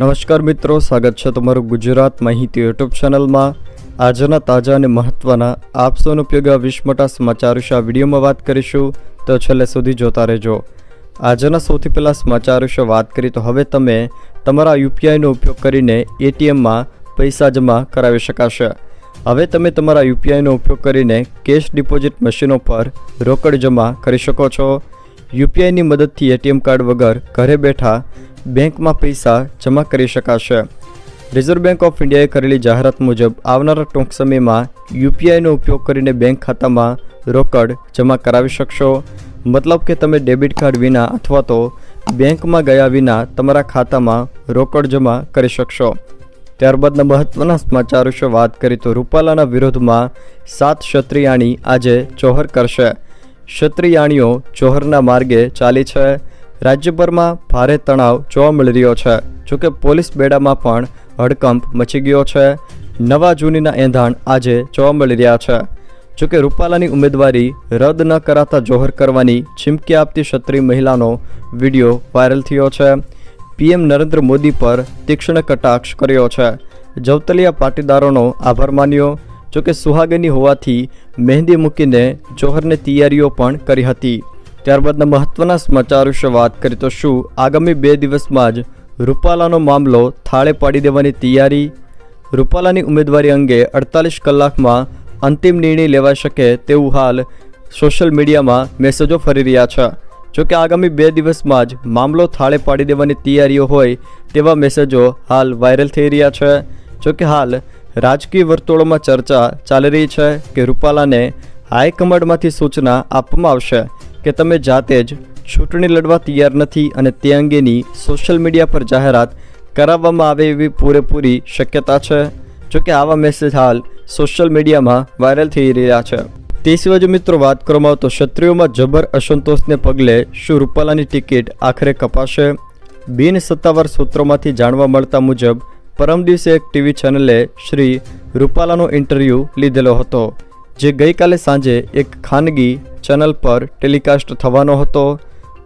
નમસ્કાર મિત્રો, સ્વાગત છે તમારું ગુજરાત માહિતી યુટ્યુબ ચેનલમાં. આજના તાજા અને મહત્ત્વના આપસોનો ઉપયોગ આ વીસ મોટા સમાચાર વિશે આ વિડીયોમાં વાત કરીશું. તો છેલ્લે સુધી જોતા રહેજો. આજના સૌથી પહેલાં સમાચાર વિશે વાત કરી તો હવે તમે તમારા યુપીઆઈનો ઉપયોગ કરીને એટીએમમાં પૈસા જમા કરાવી શકાશે. હવે તમે તમારા યુપીઆઈનો ઉપયોગ કરીને કેશ ડિપોઝિટ મશીનો પર રોકડ જમા કરી શકો છો. યુપીઆઈની મદદથી એટીએમ કાર્ડ વગર ઘરે બેઠા બેંકમાં પૈસા જમા કરી શકાશે. રિઝર્વ બેંક ઓફ ઇન્ડિયાએ કરેલી જાહેરાત મુજબ આવનારા ટૂંક સમયમાં યુપીઆઈનો ઉપયોગ કરીને બેંક ખાતામાં રોકડ જમા કરાવી શકશો. મતલબ કે તમે ડેબિટ કાર્ડ વિના અથવા તો બેંકમાં ગયા વિના તમારા ખાતામાં રોકડ જમા કરી શકશો. ત્યારબાદના મહત્વના સમાચાર વિશે વાત કરી તો રૂપાલાના વિરોધમાં સાત ક્ષત્રિયાણી આજે ચોહર કરશે. ક્ષત્રિયાણીઓ ચોહરના માર્ગે ચાલી છે. રાજ્યભરમાં ભારે તણાવ જોવા મળી રહ્યો છે. જોકે પોલીસ બેડામાં પણ હડકંપ મચી ગયો છે. નવા જૂનીના એંધાણ આજે જોવા મળી રહ્યા છે. જોકે રૂપાલાની ઉમેદવારી રદ ન કરાતા જોહર કરવાની ચીમકી આપતી ક્ષત્રિય મહિલાનો વીડિયો વાયરલ થયો છે. પીએમ નરેન્દ્ર મોદી પર તીક્ષ્ણ કટાક્ષ કર્યો છે. જવતલિયા પાટીદારોનો આભાર માન્યો. જોકે સુહાગની હોવાથી મહેંદી મૂકીને જોહરની તૈયારીઓ પણ કરી હતી. ત્યારબાદના મહત્વના સમાચાર વિશે વાત કરીએ તો શું? આગામી બે દિવસમાં જ રૂપાલાનો મામલો થાળે પાડી દેવાની તૈયારી. રૂપાલાની ઉમેદવારી અંગે અડતાલીસ કલાકમાં અંતિમ નિર્ણય લેવાઈ શકે તેવું હાલ સોશિયલ મીડિયામાં મેસેજો ફરી રહ્યા છે. જોકે આગામી બે દિવસમાં જ મામલો થાળે પાડી દેવાની તૈયારીઓ હોય તેવા મેસેજો હાલ વાયરલ થઈ રહ્યા છે. જોકે હાલ રાજકીય વર્તુળોમાં ચર્ચા ચાલી રહી છે કે રૂપાલાને હાઈકમાન્ડમાંથી સૂચના આપવામાં આવશે. કે તમે જાતે જ ચૂંટણી લડવા તૈયાર નથી અને તે અંગેની સોશિયલ મીડિયા પર જાહેરાત કરાવવામાં આવે એવી પૂરેપૂરી શક્યતા છે? જોકે આવા મેસેજ હાલ સોશિયલ મીડિયામાં વાયરલ થઈ રહ્યા છે. તે સિવાય જો મિત્રો વાત કરવામાં આવે તો ક્ષત્રિયોમાં જબર અસંતોષને પગલે શું રૂપાલાની ટિકિટ આખરે કપાશે? બિન સત્તાવાર સૂત્રોમાંથી જાણવા મળતા મુજબ પરમ દિવસે એક ટીવી ચેનલે શ્રી રૂપાલાનો ઇન્ટરવ્યૂ લીધેલો હતો. જે ગઈકાલે સાંજે એક ખાનગી ચેનલ પર ટેલિકાસ્ટ થવાનો હતો.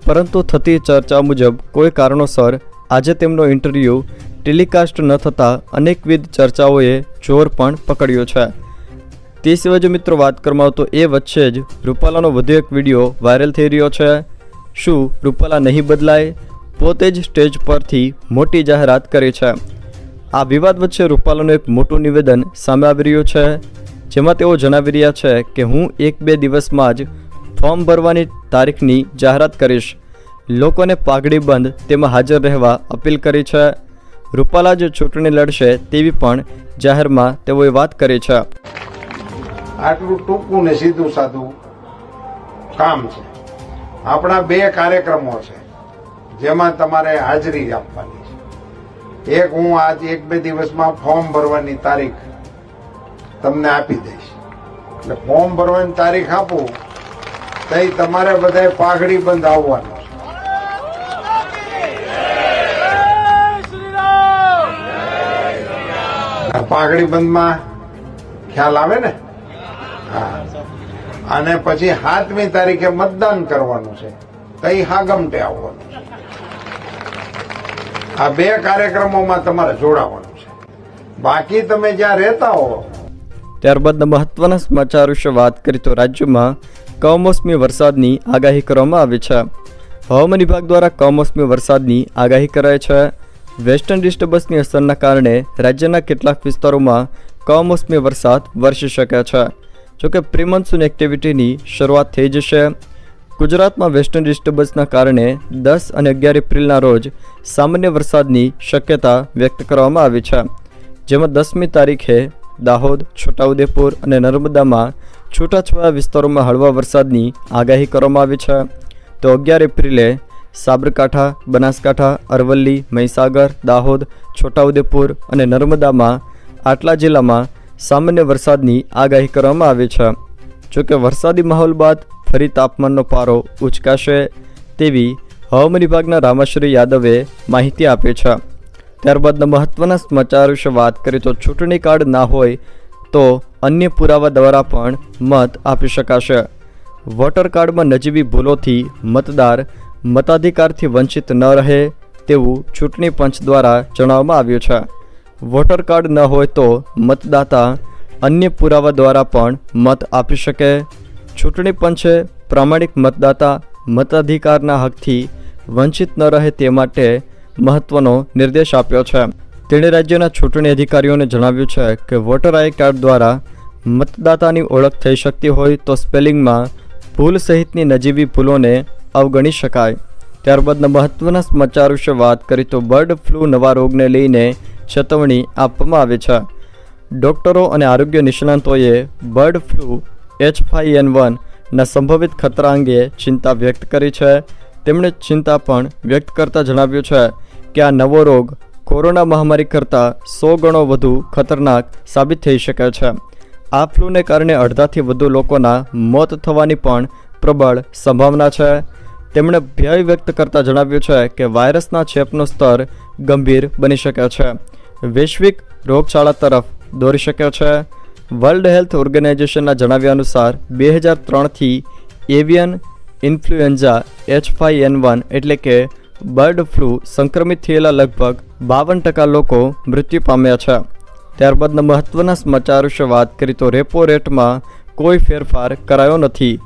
પરંતુ થતી ચર્ચા મુજબ કોઈ કારણોસર આજે તેમનો ઇન્ટરવ્યૂ ટેલિકાસ્ટ ન થતાં અનેકવિધ ચર્ચાઓએ જોર પણ પકડ્યો છે. તે સિવાય જો મિત્રો વાત કરવામાં આવતો એ વચ્ચે જ રૂપાલાનો વધુ એક વીડિયો વાયરલ થઈ રહ્યો છે. શું રૂપાલા નહીં બદલાય? પોતે જ સ્ટેજ પરથી મોટી જાહેરાત કરી છે. આ વિવાદ વચ્ચે રૂપાલાનું એક મોટું નિવેદન સામે આવી રહ્યું છે. જેમાં તેઓ જણાવી રહ્યા છે કે હું એક બે દિવસમાં જ ફોર્મ ભરવાની તારીખની જાહેરાત કરીશ. લોકોને પાઘડી બંધ તેમાં હાજર રહેવા અપીલ કરી છે. રૂપાલા જ ચૂંટણી લડશે તેવી પણ જાહેરમાં તેઓએ વાત કરી છે. આટલું ટૂંકું ને સીધું સાધું કામ છે. આપણા બે કાર્યક્રમો છે, જેમાં તમારે હાજરી આપવાની છે. એક હું આજ એક બે દિવસમાં ફોર્મ ભરવાની તારીખ તમને આપી દઈશ. એટલે ફોર્મ ભરવાની તારીખ આપો, તઈ તમારે બધા પાઘડી બંધ આવવાનું પાઘડી બંધમાં ખ્યાલ આવે ને? હા. અને પછી સાતમી તારીખે મતદાન કરવાનું છે. તઈ હાગમટે આવવાનું છે. આ બે કાર્યક્રમોમાં તમારે જોડાવાનું છે. બાકી તમે જ્યાં રહેતા હો ત્યારબાદના મહત્વના સમાચાર વિશે વાત કરી તો રાજ્યમાં કમોસમી વરસાદની આગાહી કરવામાં આવી છે. હવામાન વિભાગ દ્વારા કમોસમી વરસાદની આગાહી કરાઈ છે. વેસ્ટર્ન ડિસ્ટર્બન્સની અસરના કારણે રાજ્યના કેટલાક વિસ્તારોમાં કમોસમી વરસાદ વરસી શકે છે. જોકે પ્રિમોન્સૂન એક્ટિવિટીની શરૂઆત થઈ જશે. ગુજરાતમાં વેસ્ટર્ન ડિસ્ટર્બન્સના કારણે દસ અને અગિયાર એપ્રિલના રોજ સામાન્ય વરસાદની શક્યતા વ્યક્ત કરવામાં આવી છે. જેમાં દસમી તારીખે દાહોદ, છોટાઉદેપુર અને નર્મદામાં છૂટાછવાયા વિસ્તારોમાં હળવા વરસાદની આગાહી કરવામાં આવી છે. તો અગિયાર એપ્રિલે સાબરકાંઠા, બનાસકાંઠા, અરવલ્લી, મહીસાગર, દાહોદ, છોટાઉદેપુર અને નર્મદામાં આટલા જિલ્લામાં સામાન્ય વરસાદની આગાહી કરવામાં આવી છે. જોકે વરસાદી માહોલ બાદ ફરી તાપમાનનો પારો ઉચકાશે તેવી હવામાન વિભાગના રામાશ્રી યાદવે માહિતી આપી છે. ત્યારબાદના મહત્વના સમાચાર વિશે વાત કરીએ તો ચૂંટણી કાર્ડ ના હોય તો અન્ય પુરાવા દ્વારા પણ મત આપી શકાશે. વોટર કાર્ડમાં નજીવી ભૂલોથી મતદાર મતાધિકારથી વંચિત ન રહે તેવું ચૂંટણી પંચ દ્વારા જણાવવામાં આવ્યું છે. વોટર કાર્ડ ન હોય તો મતદાતા અન્ય પુરાવા દ્વારા પણ મત આપી શકે. ચૂંટણી પંચે પ્રામાણિક મતદાતા મતાધિકારના હકથી વંચિત ન રહે તે માટે મહત્વનો નિર્દેશ આપ્યો છે. તેણે રાજ્યના ચૂંટણી અધિકારીઓને જણાવ્યું છે કે વોટર આઈ કાર્ડ દ્વારા મતદાતાની ઓળખ થઈ શકતી હોય તો સ્પેલિંગમાં ભૂલ સહિતની નજીવી ભૂલોને અવગણી શકાય. ત્યારબાદના મહત્વના સમાચાર વિશે વાત કરી તો બર્ડ ફ્લૂ નવા રોગને લઈને ચેતવણી આપવામાં આવી છે. ડોક્ટરો અને આરોગ્ય નિષ્ણાંતોએ bird flu H five N વનના સંભવિત ખતરા અંગે ચિંતા વ્યક્ત કરી છે. તેમણે ચિંતા પણ વ્યક્ત કરતાં જણાવ્યું છે. કે આ નવો રોગ કોરોના મહામારી કરતાં સો ગણો વધુ ખતરનાક સાબિત થઈ શકે છે. આ ફ્લૂને કારણે અડધાથી વધુ લોકોના મોત થવાની પણ પ્રબળ સંભાવના છે. તેમણે ભય વ્યક્ત કરતાં જણાવ્યું છે કે વાયરસના ચેપનું સ્તર ગંભીર બની શકે છે. વૈશ્વિક રોગચાળા તરફ દોરી શકે છે. વર્લ્ડ હેલ્થ ઓર્ગેનાઇઝેશનના જણાવ્યા અનુસાર બે હજાર ત્રણથી avian influenza H five N one એટલે કે બર્ડ ફ્લૂ સંક્રમિત થયેલા લગભગ બાવન ટકા લોકો મૃત્યુ પામ્યા છે. ત્યારબાદના મહત્વના સમાચાર વિશે વાત કરી તો રેપો રેટમાં કોઈ ફેરફાર કરાયો નથી.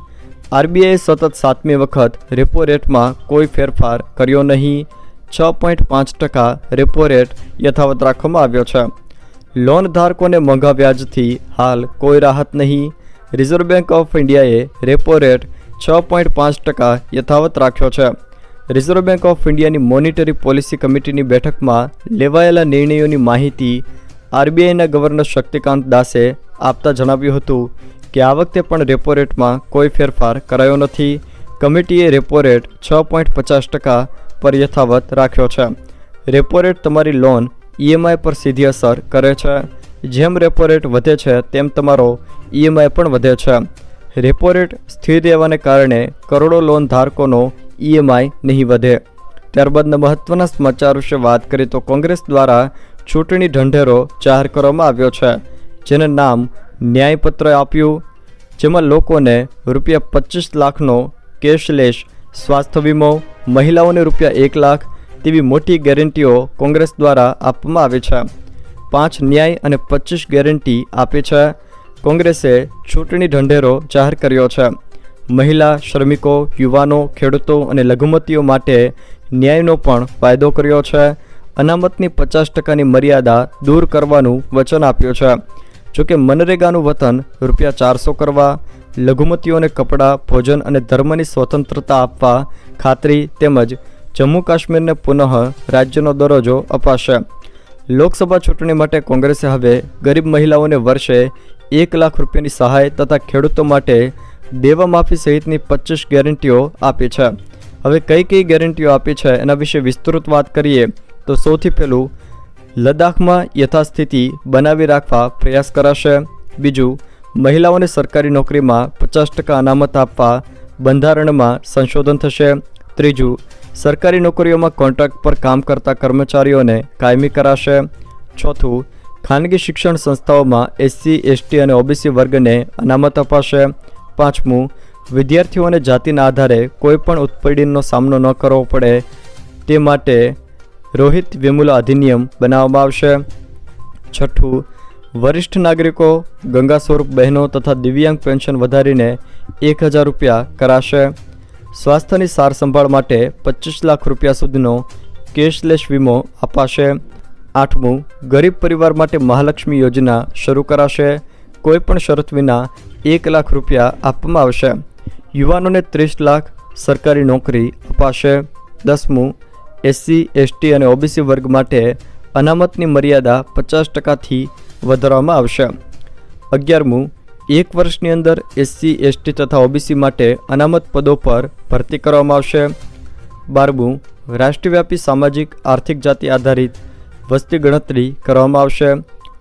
આરબીઆઈ સતત સાતમી વખત રેપો રેટમાં કોઈ ફેરફાર કર્યો નહીં. છ પોઈન્ટ પાંચ ટકા રેપો રેટ યથાવત રાખવામાં આવ્યો છે. લોન ધારકોને મોંઘા વ્યાજથી હાલ કોઈ રાહત નહીં. રિઝર્વ બેંક ઓફ ઇન્ડિયાએ રેપો રેટ છ પોઈન્ટ પાંચ ટકા યથાવત રાખ્યો છે. રિઝર્વ બેંક ઓફ ઇન્ડિયાની મોનિટરી પોલિસી કમિટીની બેઠકમાં લેવાયેલા નિર્ણયોની માહિતી આરબીઆઈના ગવર્નર શક્તિકાંત દાસે આપતા જણાવ્યું હતું કે આ વખતે પણ રેપો રેટમાં કોઈ ફેરફાર કરાયો નથી. કમિટીએ રેપો રેટ છ પોઈન્ટ પચાસ ટકા પર યથાવત રાખ્યો છે. રેપો રેટ તમારી લોન ઈએમઆઈ પર સીધી અસર કરે છે. જેમ રેપો રેટ વધે છે, તેમ તમારો ઈએમઆઈ પણ વધે છે. રેપો રેટ સ્થિર રહેવાને કારણે કરોડો લોન ધારકોનો ઈએમઆઈ નહીં વધે. ત્યારબાદના મહત્વના સમાચાર વિશે વાત કરીએ તો કોંગ્રેસ દ્વારા ચૂંટણી ઢંઢેરો જાહેર કરવામાં આવ્યો છે, જેને નામ ન્યાયપત્ર આપ્યું. જેમાં લોકોને રૂપિયા પચીસ લાખનો કેશલેસ સ્વાસ્થ્ય વીમો, મહિલાઓને રૂપિયા એક લાખ તેવી મોટી ગેરંટીઓ કોંગ્રેસ દ્વારા આપવામાં આવી છે. પાંચ ન્યાય અને પચીસ ગેરંટી આપી છે. કોંગ્રેસે ચૂંટણી ઢંઢેરો જાહેર કર્યો છે. મહિલા, શ્રમિકો, યુવાનો, ખેડૂતો અને લઘુમતીઓ માટે ન્યાયનો પણ ફાયદો કર્યો છે. અનામતની પચાસ ટકાની મર્યાદા દૂર કરવાનું વચન આપ્યું છે. જોકે મનરેગાનું વતન રૂપિયા ચારસો કરવા, લઘુમતીઓને કપડાં, ભોજન અને ધર્મની સ્વતંત્રતા આપવા ખાતરી તેમજ જમ્મુ કાશ્મીરને પુનઃ રાજ્યનો દરજ્જો અપાશે. લોકસભા ચૂંટણી માટે કોંગ્રેસે હવે ગરીબ મહિલાઓને વર્ષે એક લાખ રૂપિયાની સહાય તથા ખેડૂતો માટે દેવા માફી સહિતની પચીસ ગેરંટીઓ આપી છે. હવે કઈ કઈ ગેરંટીઓ આપી છે એના વિશે વિસ્તૃત વાત કરીએ તો સૌથી પહેલું, લદ્દાખમાં યથાસ્થિતિ બનાવી રાખવા પ્રયાસ કરાશે. બીજું, મહિલાઓને સરકારી નોકરીમાં પચાસ ટકા અનામત આપવા બંધારણમાં સંશોધન થશે. ત્રીજું, સરકારી નોકરીઓમાં કોન્ટ્રાક્ટ પર કામ કરતા કર્મચારીઓને કાયમી કરાશે. ચોથું, ખાનગી શિક્ષણ સંસ્થાઓમાં એસસી, એસટી અને ઓબીસી વર્ગને અનામત અપાશે. પાંચમું વિદ્યાર્થીઓને જાતિના આધારે કોઈપણ ઉત્પીડનનો સામનો ન કરવો પડે તે માટે રોહિત વિમુલા અધિનિયમ બનાવવામાં આવશે. છઠ્ઠું, વરિષ્ઠ નાગરિકો, ગંગા સ્વરૂપ બહેનો તથા દિવ્યાંગ પેન્શન વધારીને એક હજાર રૂપિયા કરાશે. સ્વાસ્થ્યની સાર સંભાળ માટે પચીસ લાખ રૂપિયા સુધીનો કેશલેસ વીમો અપાશે. આઠમું, ગરીબ પરિવાર માટે મહાલક્ષ્મી યોજના શરૂ કરાશે. કોઈપણ શરત વિના એક લાખ રૂપિયા આપવામાં આવશે. યુવાનોને ત્રીસ લાખ સરકારી નોકરી અપાશે. દસમું, એસસી, એસટી અને ઓબીસી વર્ગ માટે અનામતની મર્યાદા પચાસ ટકાથી વધારવામાં આવશે. અગિયારમું, એક વર્ષની અંદર એસસી, એસટી તથા ઓબીસી માટે અનામત પદો પર ભરતી કરવામાં આવશે. બારમું, રાષ્ટ્રવ્યાપી સામાજિક, આર્થિક જાતિ આધારિત વસ્તી ગણતરી કરવામાં આવશે.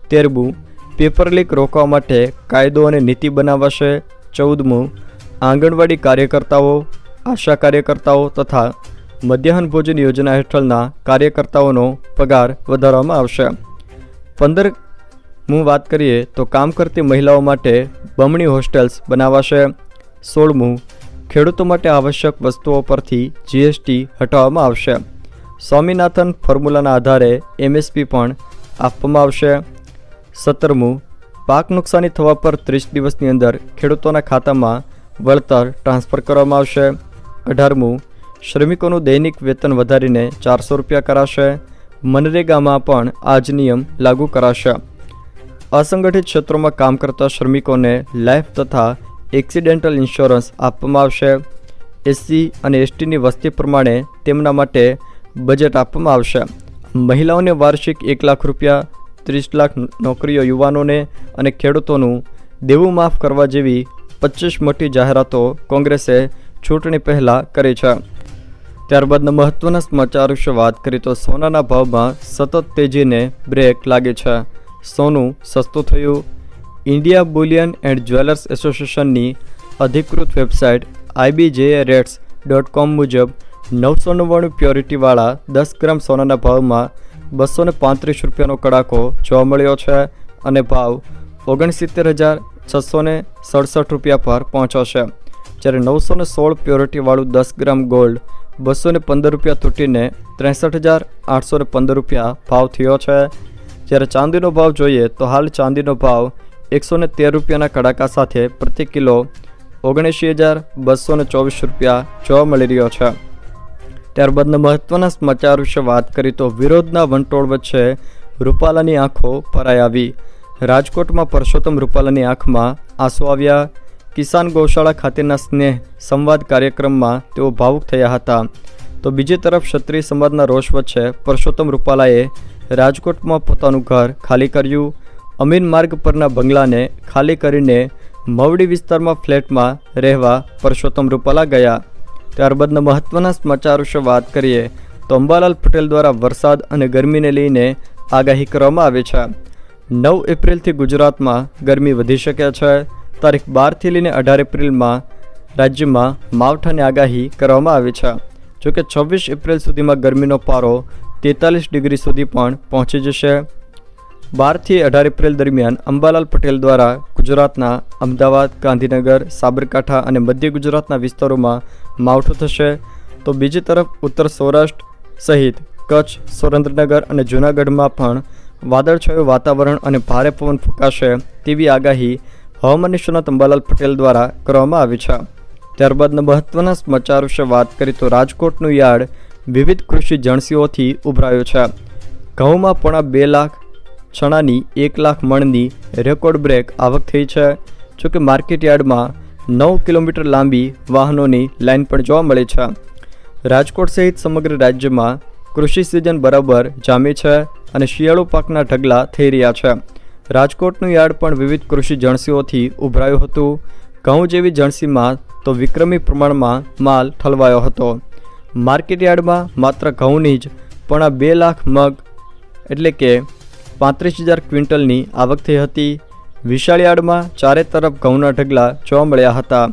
તેરમું પેપર લીક રોકવા માટે કાયદો અને નીતિ બનાવાશે. ચૌદમું, આંગણવાડી કાર્યકર્તાઓ, આશા કાર્યકર્તાઓ તથા મધ્યાહન ભોજન યોજના હેઠળના કાર્યકર્તાઓનો પગાર વધારવામાં આવશે. પંદર હું વાત કરીએ તો કામ કરતી મહિલાઓ માટે બમણી હોસ્ટેલ્સ બનાવાશે. સોળમું, ખેડૂતો માટે આવશ્યક વસ્તુઓ પરથી જીએસટી હટાવવામાં આવશે. સ્વામિનાથન ફોર્મ્યુલાના આધારે એમએસપી પણ આપવામાં આવશે. સત્તરમું, પાક નુકસાની થવા પર ત્રીસ દિવસની અંદર ખેડૂતોના ખાતામાં વળતર ટ્રાન્સફર કરવામાં આવશે. અઢારમું, શ્રમિકોનું દૈનિક વેતન વધારીને ચારસો રૂપિયા કરાશે. મનરેગામાં પણ આ જ નિયમ લાગુ કરાશે. અસંગઠિત ક્ષેત્રોમાં કામ કરતા શ્રમિકોને લાઈફ તથા એક્સિડેન્ટલ ઇન્સ્યોરન્સ આપવામાં આવશે. એસસી અને એસટીની વસ્તી પ્રમાણે તેમના માટે બજેટ આપવામાં આવશે. મહિલાઓને વાર્ષિક એક લાખ રૂપિયા ત્રીસ લાખ નોકરીઓ યુવાનોને અને ખેડૂતોનું દેવું માફ કરવા જેવી પચીસ મોટી જાહેરાતો કોંગ્રેસે ચૂંટણી પહેલાં કરી છે. ત્યારબાદના મહત્વના સમાચાર વિશે વાત કરીએ તો સોનાના ભાવમાં સતત તેજીને બ્રેક લાગે છે. સોનું સસ્તું થયું. ઇન્ડિયા બુલિયન એન્ડ જ્વેલર્સ એસોસિએશનની અધિકૃત વેબસાઇટ આઈબીજેએ રેટ્સ ડોટ કોમ મુજબ નવસો નવ્વાણું પ્યોરિટીવાળા દસ ગ્રામ સોનાના ભાવમાં બસો પાંત્રીસ રૂપિયાનો કડાકો જોવા મળ્યો છે અને ભાવ ઓગણસિત્તેર હજાર છસો સડસઠ રૂપિયા પર પહોંચ્યો છે. જ્યારે નવસો ને સોળ પ્યોરિટીવાળું દસ ગ્રામ ગોલ્ડ બસો પંદર રૂપિયા તૂટીને ત્રેસઠ હજાર આઠસો પંદર રૂપિયા ભાવ થયો છે. જ્યારે ચાંદીનો ભાવ જોઈએ તો હાલ ચાંદીનો ભાવ એકસો તેર રૂપિયાના કડાકા સાથે પ્રતિ કિલો ઓગણએંશી હજાર બસો ચોવીસ રૂપિયા જોવા મળી રહ્યો છે. ત્યારબાદના મહત્વના સમાચાર વિશે વાત કરી તો વિરોધના વંટોળ વચ્ચે રૂપાલાની આંખો ભરાઈ આવી. રાજકોટમાં પરસોત્તમ રૂપાલાની આંખમાં આંસુ આવ્યા. કિસાન ગૌશાળા ખાતેના સ્નેહ સંવાદ કાર્યક્રમમાં તેઓ ભાવુક થયા હતા. તો બીજી તરફ ક્ષત્રિય સમાજના રોષ વચ્ચે પરસોત્તમ રૂપાલાએ રાજકોટમાં પોતાનું ઘર ખાલી કર્યું. અમીન માર્ગ પરના બંગલાને ખાલી કરીને મવડી વિસ્તારમાં ફ્લેટમાં રહેવા પરસોત્તમ રૂપાલા ગયા. ત્યારબાદના મહત્વના સમાચાર વિશે વાત કરીએ, તો અંબાલાલ પટેલ દ્વારા વરસાદ અને ગરમીને લઈને આગાહી કરવામાં આવી છે. નવ એપ્રિલથી ગુજરાતમાં ગરમી વધી શકે છે. તારીખ બારથી લઈને અઢાર એપ્રિલમાં રાજ્યમાં માવઠાની આગાહી કરવામાં આવી છે. જોકે છવ્વીસ એપ્રિલ સુધીમાં ગરમીનો પારો તેતાલીસ ડિગ્રી સુધી પણ પહોંચી જશે. બારથી અઢાર એપ્રિલ દરમિયાન અંબાલાલ પટેલ દ્વારા ગુજરાતના અમદાવાદ, ગાંધીનગર, સાબરકાંઠા અને મધ્ય ગુજરાતના વિસ્તારોમાં માવઠું થશે, તો બીજી તરફ ઉત્તર સૌરાષ્ટ્ર સહિત કચ્છ, સુરેન્દ્રનગર અને જૂનાગઢમાં પણ વાદળછાયું વાતાવરણ અને ભારે પવન ફૂંકાશે તેવી આગાહી હવામાન નિષ્ણાત અંબાલાલ પટેલ દ્વારા કરવામાં આવી છે. ત્યારબાદના મહત્વના સમાચાર વિશે વાત કરીએ તો રાજકોટનું યાર્ડ વિવિધ કૃષિ જણસીઓથી ઉભરાયું છે. ઘઉંમાં પોણા બે લાખ ચણાની એક લાખ મણની રેકોર્ડ બ્રેક આવક થઈ છે. જોકે માર્કેટ યાર્ડમાં નવ કિલોમીટર લાંબી વાહનોની લાઇન પણ જોવા મળે છે. રાજકોટ સહિત સમગ્ર રાજ્યમાં કૃષિ સિઝન બરાબર જામી છે અને શિયાળુ પાકના ઢગલા થઈ રહ્યા છે. રાજકોટનું યાર્ડ પણ વિવિધ કૃષિ જણસીઓથી ઉભરાયું હતું. ઘઉં જેવી જણસીમાં તો વિક્રમી પ્રમાણમાં માલ ઠલવાયો હતો. માર્કેટ યાર્ડમાં માત્ર ઘઉંની જ, પણ આ બે લાખ મગ એટલે કે પાંત્રીસ હજાર ક્વિન્ટલની આવક થઈ હતી. વિશાળ યાર્ડમાં ચારે તરફ ઘઉંના ઢગલા જોવા મળ્યા હતા.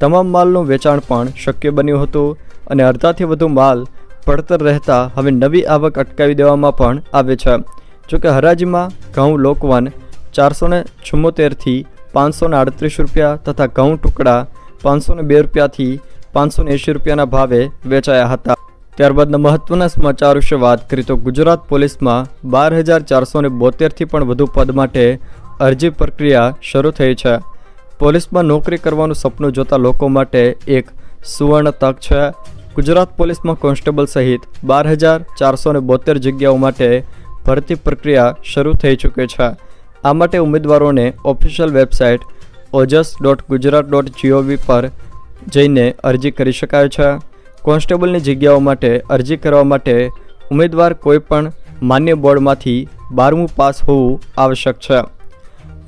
તમામ માલનું વેચાણ પણ શક્ય બન્યું હતું અને અડધાથી વધુ માલ પડતર રહેતા હવે નવી આવક અટકાવી દેવામાં પણ આવે છે. જોકે હરાજીમાં ઘઉં લોકવન ચારસો ને છુમ્મોતેરથી પાંચસો આડત્રીસ રૂપિયા તથા ઘઉં ટુકડા પાંચસો બે રૂપિયાથી પાંચસો એંશી રૂપિયાના ભાવે વેચાયા હતા. ત્યારબાદના મહત્વના સમાચાર વિશે વાત કરી તો ગુજરાત પોલીસમાં બાર હજાર ચારસો બોતેરથી પણ વધુ પદ માટે અરજી પ્રક્રિયા શરૂ થઈ છે. પોલીસમાં નોકરી કરવાનું સપનું જોતા લોકો માટે એક સુવર્ણ તક છે. ગુજરાત પોલીસમાં કોન્સ્ટેબલ સહિત બાર હજાર ચારસો ને બોતેર જગ્યાઓ માટે ભરતી પ્રક્રિયા શરૂ થઈ ચૂકી છે. આ માટે ઉમેદવારોને official website Ojas dot Gujarat dot G O V પર જઈને અરજી કરી શકાય છે. કોન્સ્ટેબલની જગ્યાઓ માટે અરજી કરવા માટે ઉમેદવાર કોઈપણ માન્ય બોર્ડમાંથી બારમું પાસ હોવું આવશ્યક છે.